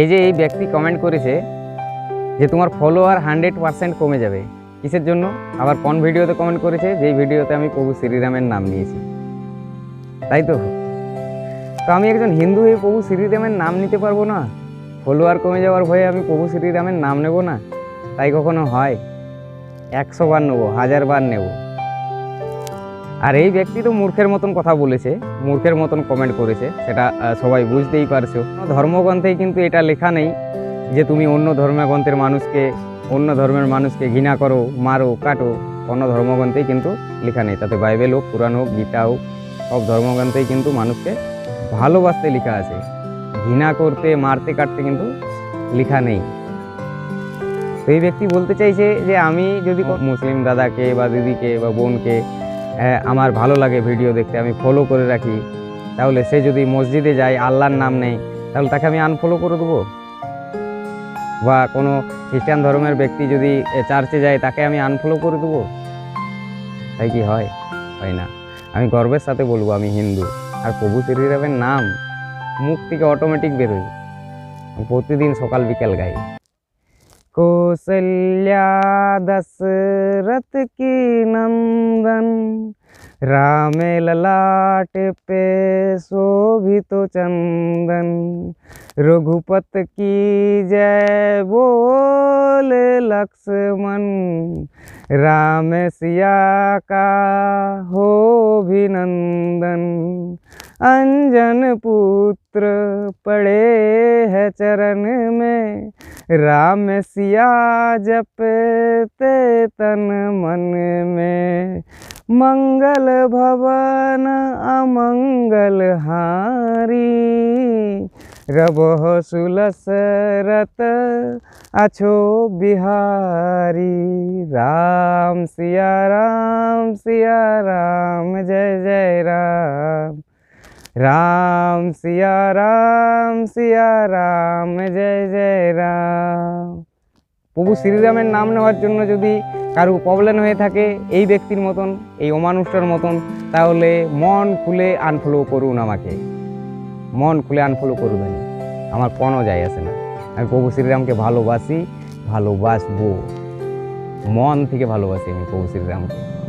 এই যে এই ব্যক্তি কমেন্ট করেছে যে তোমার ফলোয়ার হান্ড্রেড পার্সেন্ট কমে যাবে, কিসের জন্য? আবার কোন ভিডিওতে কমেন্ট করেছে? যেই ভিডিওতে আমি প্রভু শ্রীরামের নাম নিয়েছি। তাই তো? তো আমি একজন হিন্দু হয়ে প্রভু শ্রীরামের নাম নিতে পারব না? ফলোয়ার কমে যাওয়ার ভয়ে আমি প্রভু শ্রীরামের নাম নেব না? তাই কখনো হয়? একশো বার নেব, হাজার বার নেব। আর এই ব্যক্তি তো মূর্খের মতন কথা বলেছে, মূর্খের মতন কমেন্ট করেছে, সেটা সবাই বুঝতেই পারছ। ধর্মগ্রন্থেই কিন্তু এটা লেখা নেই যে তুমি অন্য ধর্মগ্রন্থের মানুষকে, অন্য ধর্মের মানুষকে ঘৃণা করো, মারো, কাটো। অন্য ধর্মগ্রন্থেই কিন্তু লেখা নেই। তাতে বাইবেল হোক পুরাণ হোক, গীতা হোক, সব ধর্মগ্রন্থেই কিন্তু মানুষকে ভালোবাসতে লেখা আছে। ঘৃণা করতে, মারতে, কাটতে কিন্তু লেখা নেই। তো এই ব্যক্তি বলতে চাইছে যে আমি যদি মুসলিম দাদাকে বা দিদিকে বা বোনকে আমার ভালো লাগে ভিডিও দেখতে, আমি ফলো করে রাখি। তাহলে সে যদি মসজিদে যায়, আল্লাহর নাম নেই তাহলে তাকে আমি আনফলো করে দেবো? বা কোনো খ্রিস্টান ধর্মের ব্যক্তি যদি চার্চে যায়, তাকে আমি আনফলো করে দেবো? তাই কি হয়? হয় না। আমি গর্বের সাথে বলব, আমি হিন্দু। আর প্রভু শ্রীরামের নাম মুখ থেকে অটোমেটিক বেরোয়। প্রতিদিন সকাল বিকেল গাই। কৌশल्या दशरथ की नंदन। राम ललाट पे शोभित तो चंदन। रघुपत की जय बोल लक्ष्मण। राम सिया का हो अभिनंदन अंजन पुत्र पड़े है चरण में। राम सिया जपते तन मन में। मंगल भवन अमंगल हारी। रबह सुलसरत अछो बिहारी। राम सिया राम सिया, राम, जय जय राम। রাম সিয়া রাম সিয়া রাম জয় জয় রাম প্রভু শ্রীরামের নাম নেওয়ার জন্য যদি কারও প্রবলেম হয়ে থাকে এই ব্যক্তির মতন, এই অমানুষটার মতন, তাহলে মন খুলে আনফলো করুন আমাকে। মন খুলে আনফলো করবেন। আমার কোনো যায় আসে না। আমি প্রভু শ্রীরামকে ভালোবাসি, ভালোবাসবো। মন থেকে ভালোবাসি আমি প্রভু শ্রীরামকে।